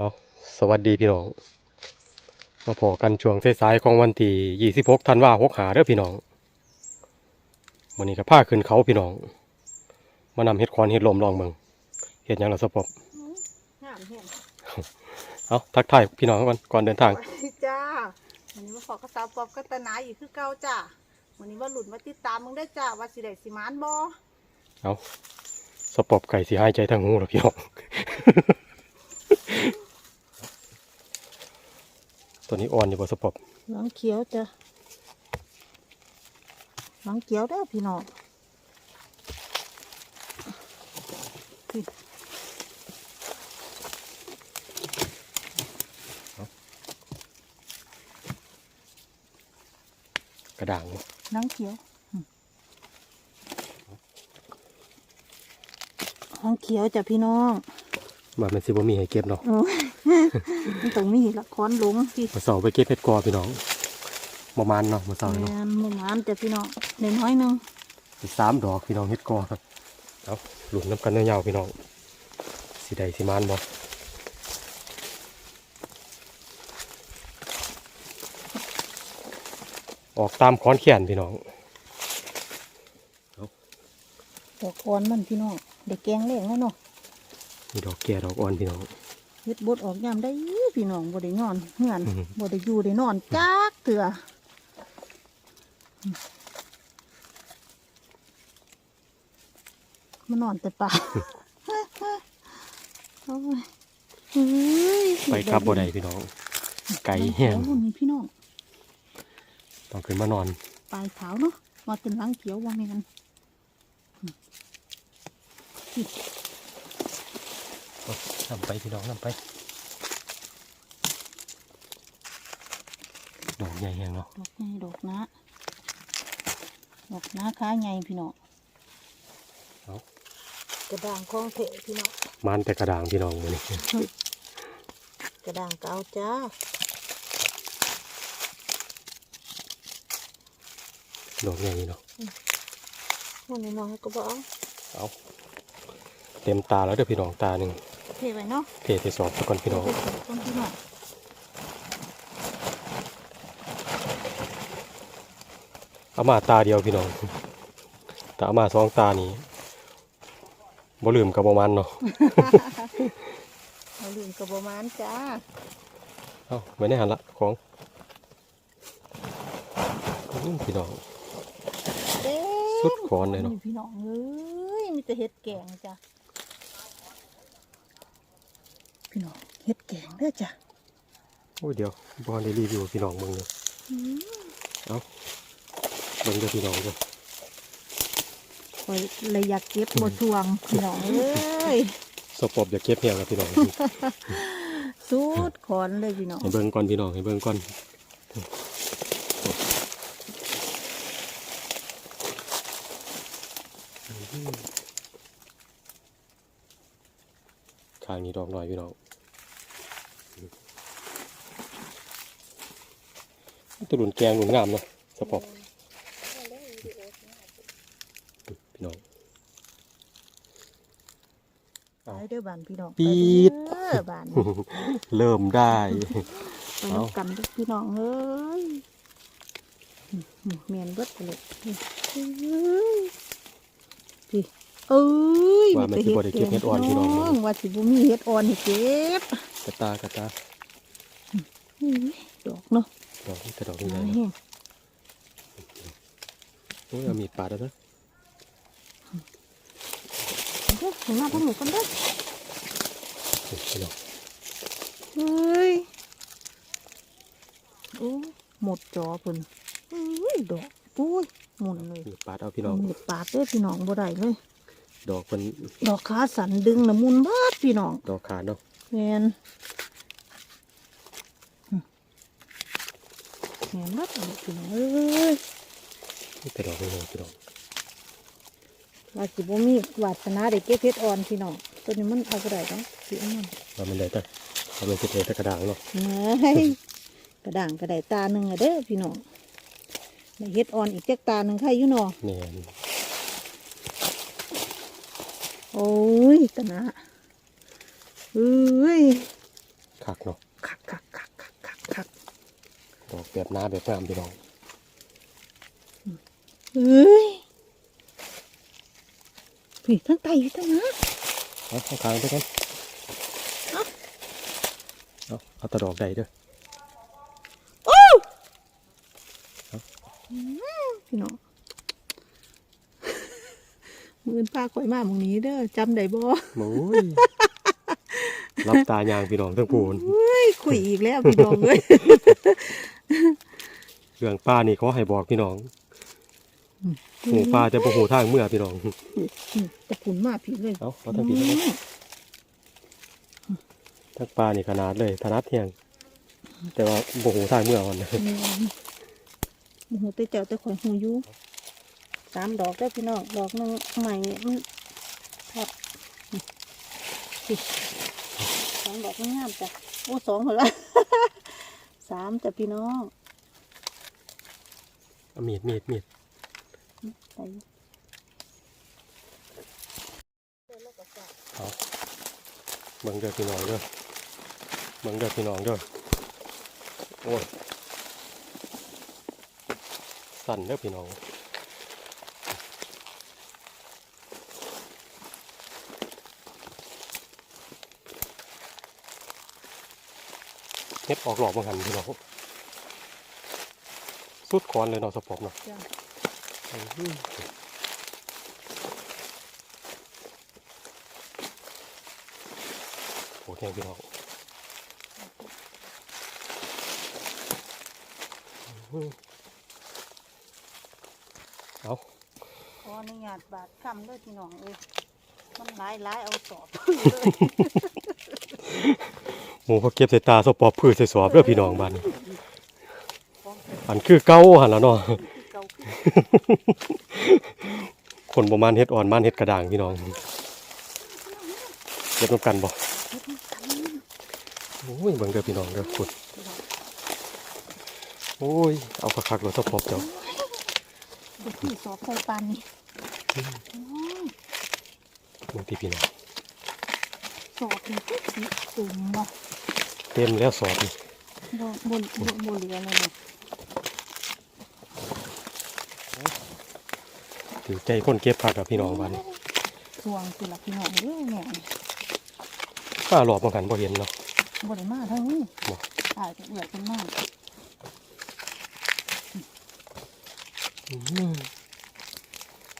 เอาสวัสดีพี่น้อง มาพอกันช่วงสายๆของวันที่26ธันวาคม65เด้อพี่น้องวันนี้ก็พาขึ้นเขาพี่น้อง มานำเฮ็ดคอนเฮ็ดลมลองเบิ่งเฮ็ดหยังล่ะสปอบงามแห้งเอาทักทายพี่น้องก่อนก่อนเดินทางสวัสดีจ้าวันนี้มาขอกระสาวปอบกัตนาอีกคือเก่าจ้าวันนี้ว่าหลุดมาติดตามมึงได้จ้าว่าสิได้สิมานบ่เอาสปอบไก่สิหายใจทางหูแล้วพี่น้อง ตัวนี้อ่อนอยู่บ่สปอบหลังเขียวจ้ะหลังเขียวเด้อพี่น้องกระด่างบ่หลังเขียวอืมหลังเขียวจ้ะพี่น้อง ว่ามันสิบ่มีให้เก็บเนาะโอ้ยมันต้องมีละครหลงที่มาเสาไปเก็บเฮ็ดกอพี่น้องประมาณเนาะมาเสาแมเนาะนหมู่หมานจ้ะพี่น้องเด็น้อยหนึงอีกสามดอกพี่น้องเฮ็ดกอครับเอาหลุนน้ำกันยาวๆพี่น้องสีใดสีมานบ่ออกตามค้อนแขนพี่น้องดอกอ่อนมันพี่น้องเด็กแกงเลี้ยงแล้วเนาะมี ดอกแก่ดอกอ่อนพี่น้องเฮ็ดบดออกยามได้พี่น้องบ่ได้นอนเฮือนอือหือบ่ได้อยู่ได้นอนจักเถื่อมานอนแต่ป่าโอ้ยเฮ้ยไปครับบ่ได้พี่น้อง ไก่แห้งหลัเขียวหุ่นนี่พี่น้องต้องขึ้นมานอนปลายขาวเนาะว่าเป็นหลังเขียวว่าแม่น นำไปพี่น้องนำไปดอกใหญ่แห้งเนาะดอกใหญ่ดอกนะดอกนะค้าใหญ่พี่น้องเอากระด่างคองเถะพี่น้องมันแต่กระด่างพี่น้องมื้อนี้กระด่างเกาจ้าดอกใหญ่เนาะวันนี้น้องก็บอกเอาเอาเต็มตาแล้วเด้อพี่น้องตาหนึ่ง เทไว้เนาะเทไปสอบซะก่อนพี่น้องเทไว้ต้นพี่น้องเอามาตาเดียวพี่น้องแต่เอามาสองตานี้บ่ลืมกับบ่มันเนาะเอาลืมกระบอกมานจ้าเอาไว้ในหันละของอื้อพี่น้องเต็มสุดขอนเลยเนาะพี่น้องเอ้ยมีแต่เห็ดแกงจ้ะ พี่น้องเห็ดแกงเด้อจ้ะโอ้ยเดี๋ยวบ่ได้รีวิวพี่น้องเบิ่งเลยเอาเบิ่งเด้อพี่น้องเด้อคอยเลยอยากเก็บบัทวงพี่น้องเอ้ยสปอบอย่าเก็บเพียงครับพี่น้องสุดขอนเลยพี่น้องให้เบิ่งก่อนพี่น้องให้เบิ่งก่อนข้างนี้ดอกหน่อยพี่น้องตัวหลุนแกงหลุนงามเนาะสปอบพี่น้องไปเด้อบานพี่น้องปี๊ดไปเด้อบานเริ่มได้ไปน้ำกันเด้อพี่น้องเอ้ยเมียนเบิดไปเลยพี่ เอ้ยว่ามันสิบ่ได้เก็บเห็ดอ่อนพี่น้อง ว่าสิบ่มีเห็ดอ่อนให้เก็บกระตากระตาอุ้ยดอกเนาะดอกนี้แต่ดอกหนี้ลาใหญ่ยเนาะแห้งโอ้ยเอามีดปาดแล้วนะเด้อถึงหน้าทั้งหมดกันเด้อพี่น้องเฮ้ยโอ้หมดจอเพิ่นอุ้ยดอกปุ้ยหมุนเลยมีดปาดเอาพี่น้อง มีดปาดเด้อพี่น้องบ่ได้เลย ดอกมันดอกขาสันดึงน้ำมุนบาดพี่น้องดอกขาดเนาะแมนแมนบัดเอาพี่น้องเอ้ยนี่แต่ดอกนี้พี่น้องว่าสิบ่มีวาสนาได้เก็บเห็ดอ่อนพี่น้องตัวนี้มันเอาบ่ได้เนาะสิเอามันว่ามันได้แต่เอาเป็นสิเทแต่กระด่างเนาะเฮ้ยกระด่างกระไดตาหนึ่งอะเด้อพี่น้องได้เห็ดอ่อนอีกจักตาหนึ่งใครอยู่เนาะเนี่ย โอ้ยตะนะเอ้ยคักเนาะคักคักคักคักคักคักดอกแบบหน้าแบบงามพี่น้องเอ้ยพี่ทั้งไตอยู่ทั้งนะเอาข้างทางไปกันเอาเอาแตะดอกใดเด้อพี่น้อง มือนป้าข่อยมาหมองนี้เด้อจำได้บ่โอ้ยรับตายางพี่น้องทั้งพูนเฮ้ยคุยอีกแล้วพี่น้องเอ้ยเรื่องป้านี่เขาให้บอกพี่น้องหูป้าจะบ่หูทางเมื่อพี่น้องอืมตะปุ่นมาพี่เลยเอาเอาทั้งพี่ทั้งน้องทั้งป้านี่ขนาดเลยถนัดเที่ยง แต่ว่าบ่หูทางเมื่อวันนะแม่นโอ้โหแต่เจ้าแต่ข่อยหูอยู่ สามดอกได้อพี่น้องดอกหนึงใหม่มันทับนี่สองดอกงามๆจ้ะโอ้สองเหรอละสามจ้ะพี่น้องเอามีดมีดมีดใส่เอาเบิ่งเด้อพี่น้องเด้อเบิ่งเด้อพี่น้องเด้อโอ้ยสั่นเด้อพี่น้อง เฮ็ดออกหลอกบางหันพี่น้องสุดคอนเลยเนาะสปอมเนาะจ้ะอื้อโหแทงพี่น้องอื้อเอาขออนุญาตบาดคำด้วยพี่น้องเอ้ยมันหลายหลายเอาสอบห มูพอเก็บใส่ตาสปอบพืชใส่สอบเด้อพี่น้องบ้านนี้อันคือเก่าหันแล้วเนาะเก่าขึ้นคนประมาณเฮ็ดอ่อนมานเฮ็ดกระด่างพี่น้องเก็บน้ำกันบ่โอ้ยเบิ่งเด้อพี่น้องเด้อขุดโอ้ยเอาคักๆรถสปอบเจ้าเด็กที่สอบใส่ปานนี่โอ้ยบางทีพี่น้องสอบนี่คือสิตุ่มบ่ เต็มแล้วสอบนี่บ่บ่บ่บ่เหลือเลยเนี่ยถือใจคนเก็บผักกับพี่น้องบ้านนี้สวงสิล่ะพี่น้องเอ้ยแม่ป้าหลอบมากันบ่เห็นเนาะบ่ได้มาทางนี้บ่ตายจะเอื้อยขึ้นมาอื้อ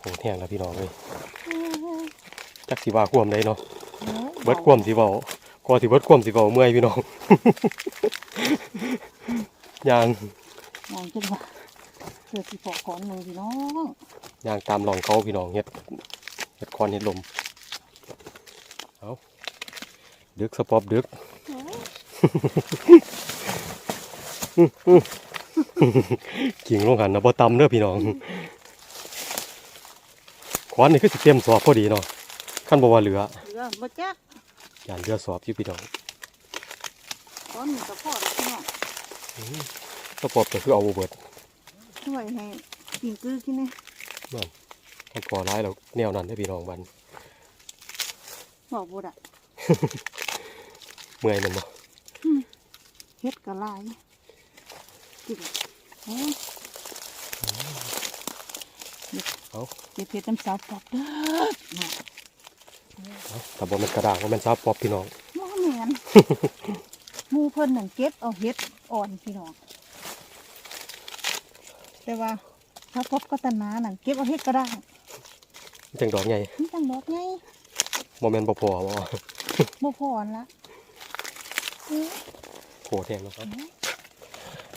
โหแห้งแล้วพี่น้องเลยจักสิว่าความใดเนาะเบิดความสิเว้าก็สิเบิดความสิเว้าเมื่อยพี่น้อง ยางมองขึ้นว่าเสื้อที่ปอกก่อนหนึ่งพี่น้องยางตามหลองเขาพี่น้องเฮ็ดเฮ็ดคอนเฮ็ดลมเอาดึกสปอบดึกกิ่งลงหันนะบ่ตำเด้อพี่น้องขวานนี่คือสิเต็มสอบพอดีเนาะขั้นบ่ว่าเหลือเหลือบ่จักยานเหลือสอบอยู่พี่น้อง ตอนนี้ก็พอแล้วพี่น้องสปอบก็คือเอาบ่เบิดช่วยให้กินกือกินนี่คันก่อร้ายแล้วแนวนั้นเด้อพี่น้องบันบอกบ่ได้เมื่อยแมันบ่เฮ็ดก็หลายกินโอ้ยเอาเก็บเฮ็ดน้ำสาวปอบเด้อน่ะเอาถ้าบ่แม่นกระดาษก็แม่นซาปอบพี่น้องบ่แม่นห มู่เพิ่นนั่นเก็บเอาเฮ็ดอ่อนพี่น้องแต่ว่าถ้าพบก็ตนานั่นเก็บเอาเฮ็ดก็ได้จังดอกใหญ่มันจังดอกไงบ่แม่นบ่พอบ่บ่พออันละเอ้ยโหแทงเนาะครับ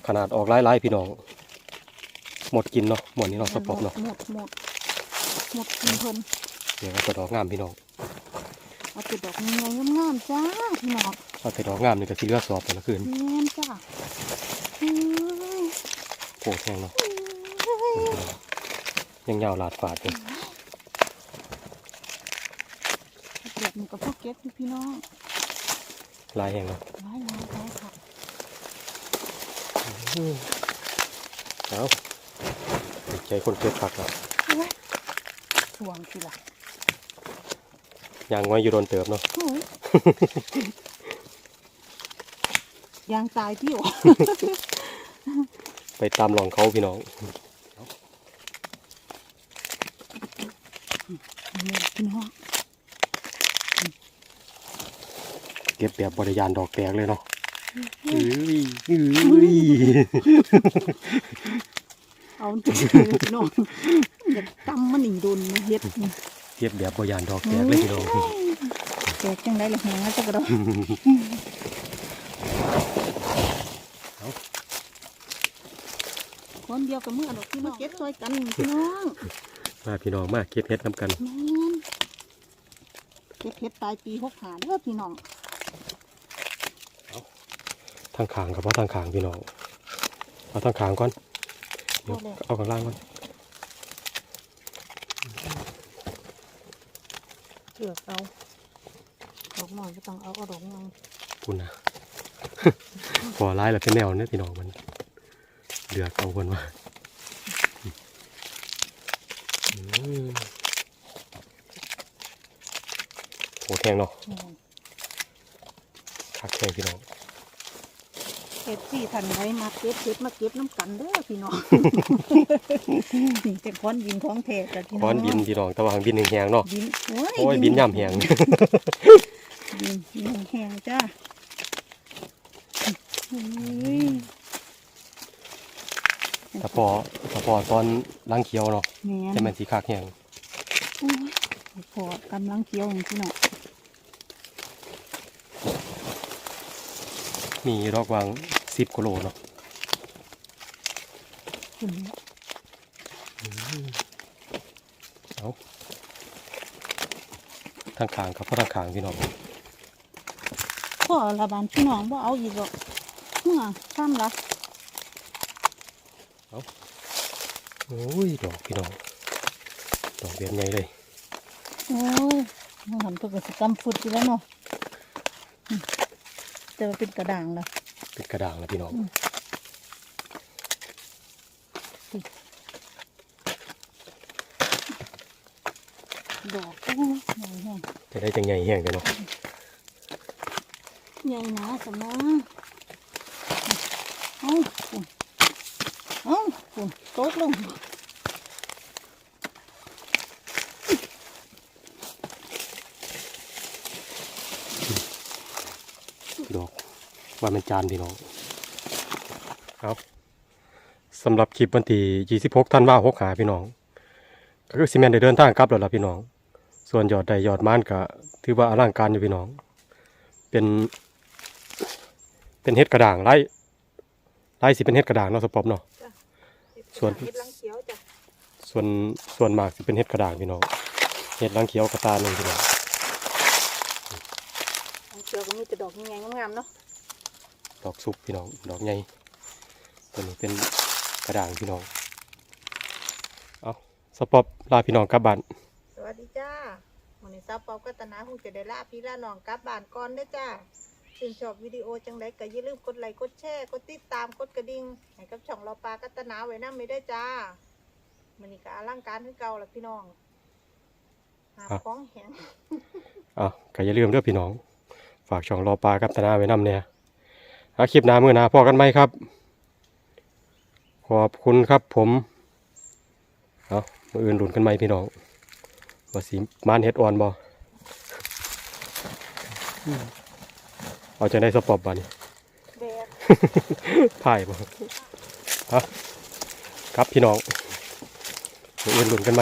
ขนาดออกหลายๆพี่น้อง หมดกินเนาะหมดนี้เนาะสปอบเนาะหมดหมดหมดกินเพิ่นเดี๋ยวจะดอกงามพี่น้องเอาแต่ดอกงามงามๆจ้าพี่น้อง เอาแต่ดอกงามนี่ก็สิเหลือสอบแต่ละคืนแม่นจ้าเอ้ยโหแทงเนาะยังยาวลาดฝาดอยู่เด็กมันก็พวกเก็บอยู่พี่น้องลายแห้งเนาะหลายหลายหลายค่ะเอาติดใจคนเก็บผักแล้วสวงสิล่ะยางไว้อยู่โดนเติบเนาะโอ้ย ยางตายที่วะไปตามหลองเขาพี่น้องนี่พี่น้องเก็บแบบบริยานดอกแตกเลยเนาะเอ้ยเอ้ยเอาจริงๆเลยพี่น้องอย่าตำมันหนีโดนนะเฮ็ดเก็บแบบบริยานดอกแตกเลยพี่น้องแตกจังได้เลยแหงจักกระดอ คนเดียวกับมือดอกพี่น้องเก็บซอยกันพี่น้องมาพี่น้องมาเก็บเห็ดน้ำกันแม่นเก็บเฮ็ดตายปีหกหาเด้อพี่น้องทางขางกับว่าทางขางพี่น้องเอาทางขางก่อนเดี๋ยวเอาข้างล่างก่อนเลือกเอาดอกหน่อยก็ต้องเอาเอาดอกงอยคุณนะพอร้ายแล้วเป็นแนวเนี่ยพี่น้องมัน เดือดเอาคนว่าอืมโหแทงเนาะแม่นคักแทงพี่น้องเก็บสี่ทันไว้มาเก็บเก็บมาเก็บน้ำกันเด้อพี่น้องนี่จะค้อนบินของแท้จ้ะพี่น้องค้อนบินพี่น้องแต่ว่าหางบินแหงๆเนาะบินโอ้ยโอ้ยบินย่ำแหงบินบินแห้งจ้าอุ้ย แต่พอแต่ พอตอนล้างเคี้ยวเนาะแม่จะนเป็นสีคักแหงโอ้ยพอกำลังเคี้ยวอย่างพี่น้องมีดอกวางสิบกิโลเนาะคุณเอาทางขางครับเพราะทางขางพี่น้องพ่อระบานพี่น้องว่าเอาอีกหรอกเมื่อซ้ำละ โอ้ยดอกพี่น้องดอกเบี้ยใหญ่เลยโอ้ยมันหันตัวกับสกรรมฟุดอยู่แล้วเนาะอืมแต่ว่าเป็นกระด่างละเป็นกระด่างแล้วพี่น้องดอกโอ้ยใหญ่แห้งจะได้จังใหญ่แห้งเลยเนาะใหญ่หนาสนะเอาปุ่นเอา ปุ่นโต๊ดลงดอกว่าเป็นจานพี่น้องครับสำหรับคลิปวันที่26ธันวาคมหาพี่น้อง ก็คือซีเมนได้เดินทางกลับแล้วล่ะพี่น้อง ส่วนยอดใดยอดม่านก็ถือว่าอลังการอยู่พี่น้อง เป็น เป็นเห็ดกระด่างไล่ไล่สิเป็นเห็ดกระด่างเนาะสปอปเนาะ ส่วนเฮ็ดลังเขียวจ้ะส่วนส่วนมากสิเป็นเห็ดกระด่างพี่น้องเห็ดลังเขียวกระตาหนึ่งพี่น้องลังเขียวก็มีแต่ดอกใหญ่ๆงามๆเนาะดอกสุกพี่น้องดอกใหญ่ตัวนี้เป็นกระด่างพี่น้องเอาสปอปลาพี่น้องกลับบ้านสวัสดีจ้าวันนี้ซาเปากัตนาคงจะได้ลาพี่ลาน้องกลับบ้านก่อนเด้อจ้า ชื่นชอบวิดีโอจังไดก็อย่าลืมกดไลค์กดแชร์กดติดตามกดกระดิ่งให้กับช่องเราปลากัตนาไว้นำไม่ได้จ้ามันนี่ก็อลังการคือเก่าละพี่น้องหาของแหงอะก็อย่าลืมเด้อพี่น้อง ฝากช่องรอปลากัตนาไว้นำเนี่ยอาคลิปหน้ามือหน้าพอกันไหมครับ ขอบคุณครับผมเอามืออื่นหลุนกันไหมพี่น้องว่าสีมานเฮ็ดอ่อนบ่ เอาจะได้สปอปบ้านี่แบกพ่ายบ่ฮะครับพี่น้องมืออื่นหลุนกันไหม